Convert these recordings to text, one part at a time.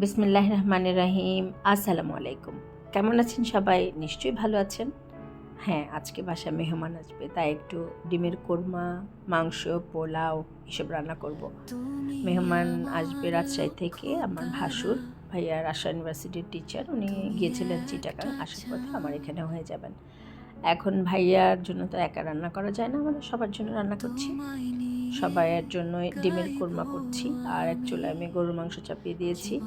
বিসমিল্লাহ রহমান রাহিম আসসালামু আলাইকুম কেমন আছেন সবাই? নিশ্চয়ই ভালো আছেন। হ্যাঁ আজকে বাসায় মেহমান আসবে, তাই একটু ডিমের কোরমা, মাংস, পোলাও এসব রান্না করব। মেহমান আসবে রাজশাহী থেকে আমার ভাসুর, ভাইয়া রাজশাহী ইউনিভার্সিটির টিচার। উনি গিয়েছিলেন চিটাগাং, আসার পথে আমার এখানে হয়ে যাবেন। এখন ভাইয়ার জন্য তো একা রান্না করা যায় না, আমাদের সবার জন্য রান্না করছি। সবাইয়ের জন্য ডিমের কোরমা করছি। আর এক চুলায় আমি গরুর মাংস চাপিয়ে দিয়েছি।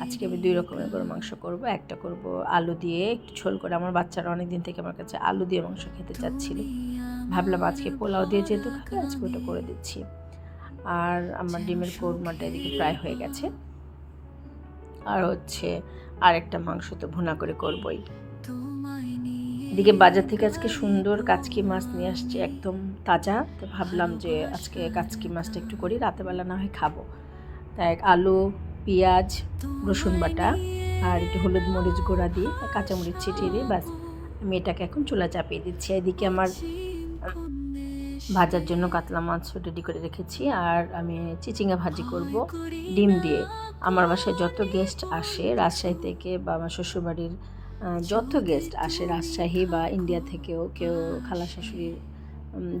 আজকে আমি দুই রকমের গরুর মাংস করব। একটা করব আলু দিয়ে একটু ঝোল করে। আমার বাচ্চারা অনেক দিন থেকে আমার কাছে আলু দিয়ে মাংস খেতে চাচ্ছিল। ভাবলাম আজকে পোলাও দিয়ে যেহেতু খাবে, আজকে ওটা করে দিচ্ছি। আর আমার ডিমের কোরমাটা এদিকে প্রায় হয়ে গেছে। আর হচ্ছে আরেকটা মাংস তো ভুনা করে করবই। এদিকে বাজার থেকে আজকে সুন্দর কাচকি মাছ নিয়ে আসছে, একদম তাজা। তো ভাবলাম যে আজকে কাচকি মাছটা একটু করি, রাতেবেলা না হয় খাব। তাই আলু, পেঁয়াজ, রসুন বাটা আর একটু হলুদ মরিচ গুঁড়া দিয়ে কাঁচামরিচ ছিটিয়ে দিয়ে ব্যাস, আমি এটাকে এখন চুলা চাপিয়ে দিচ্ছি। এদিকে আমার ভাজার জন্য কাতলা মাছ রেডি করে রেখেছি আর আমি চিচিঙ্গা ভাজি করব, ডিম দিয়ে। আমার বাসায় যত গেস্ট আসে, রাজশাহী থেকে বা আমার শ্বশুরবাড়ির যত গেস্ট আসে, রাজশাহী বা ইন্ডিয়া থেকেও কেউ খালা শাশুড়ির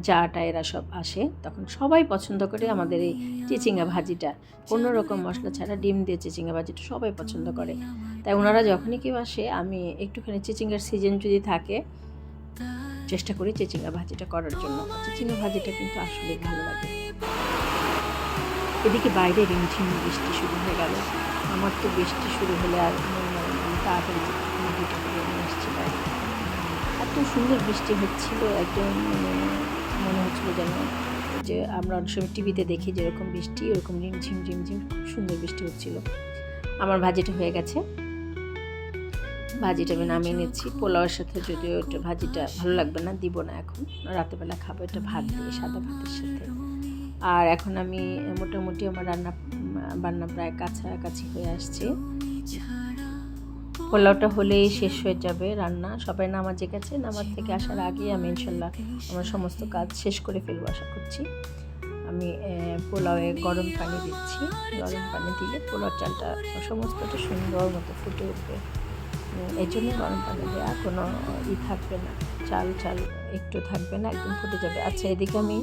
জাটা এরা সব আসে, তখন সবাই পছন্দ করে আমাদের এই চিচিঙ্গা ভাজিটা। কোনো রকম মশলা ছাড়া ডিম দিয়ে চিচিঙ্গা ভাজিটা সবাই পছন্দ করে। তাই ওনারা যখনই কেউ আসে, আমি একটুখানি চিচিঙ্গার সিজন যদি থাকে, চেষ্টা করি চিচিঙ্গা ভাজিটা করার জন্য। চিচিঙ্গা ভাজিটা কিন্তু আসলে ভালো লাগে। এদিকে বাইরে রিমঝিম বৃষ্টি শুরু হয়ে গেল। আমার তো বৃষ্টি শুরু হলে আর তাড়াতাড়ি এত সুন্দর বৃষ্টি হচ্ছিল, একদম মানে মনে হচ্ছিল যেন যে আমরা অনেক সময় টিভিতে দেখি যেরকম বৃষ্টি, ওরকম রিমঝিম ঝিমঝিম খুব সুন্দর বৃষ্টি হচ্ছিল। আমার ভাজিটা হয়ে গেছে। ভাজিটা আমি নামিয়ে নিচ্ছি। পোলাওয়ের সাথে যদিও ওটা ভাজিটা ভালো লাগবে না, দিব না এখন। রাতেবেলা খাব এটা ভাত দিয়ে, সাদা ভাতের সাথে। আর এখন আমি মোটামুটি আমার রান্না বান্না প্রায় কাছাকাছি হয়ে আসছে। পোলাওটা হলেই শেষ হয়ে যাবে রান্না। সবাই নামাজে গেছে, নামাজ থেকে আসার আগেই আমি ইনশাল্লাহ আমার সমস্ত কাজ শেষ করে ফেলব আশা করছি। আমি পোলাওয়ে গরম পানি দিচ্ছি। গরম পানি দিলে পোলাও চালটা সমস্তটা সুন্দর মতো ফুটে উঠবে। এই জন্য গরম পানি দেওয়া কোনো ই থাকবে না, চাল চাল একটু থাকবে না, একদম ফুটে যাবে। আচ্ছা এদিকে আমি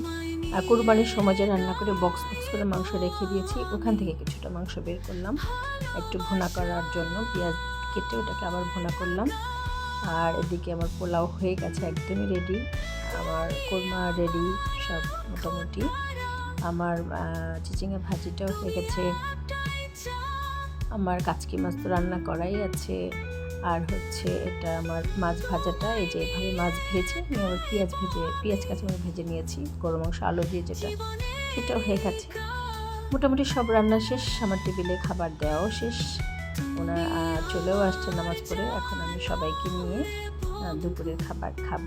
কোরবানির সমাজে রান্না করে বক্স বক্স করে মাংস রেখে দিয়েছি, ওখান থেকে কিছুটা মাংস বের করলাম। একটু ভুনা করার জন্য পেঁয়াজ কেটে ওটাকে আবার ভুনা করলাম। আর এদিকে আমার পোলাও হয়ে গেছে একদমই রেডি আমার কোরমা রেডি সব মোটামুটি। আমার চিচিঙ্গা ভাজিটাও হয়ে গেছে। আমার কাচকি মাছ তো রান্না করাই আছে। আর হচ্ছে এটা আমার মাছ ভাজাটা, এই যে এভাবে মাছ ভেজে আমি আবার পেঁয়াজ ভেজে, পেঁয়াজ কাঁচামরিচ ভেজে নিয়েছি গরম মাংস, আলু দিয়ে যেটা, সেটাও হয়ে গেছে। মোটামুটি সব রান্না শেষ, আমার টেবিলে খাবার দেওয়াও শেষ। ওনারা চলেও আসছে নামাজ পড়ে। এখন আমি সবাইকে নিয়ে দুপুরের খাবার খাব।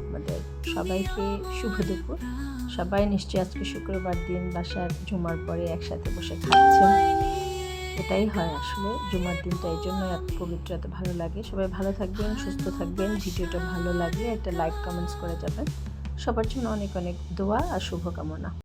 আপনাদের সবাইকে শুভ দুপুর। সবাই নিশ্চয়ই আজকে শুক্রবার দিন, বাসার জুমার পরে একসাথে বসে খাচ্ছেন। এটাই হয় আসলে জুমার দিনটা, এই জন্য এত পবিত্র, এত ভালো লাগে। সবাই ভালো থাকবেন, সুস্থ থাকবেন, ভিডিওটা ভালো লাগলে একটা লাইক, কমেন্টস করে যাবেন। সবার জন্য অনেক অনেক দোয়া আর শুভকামনা।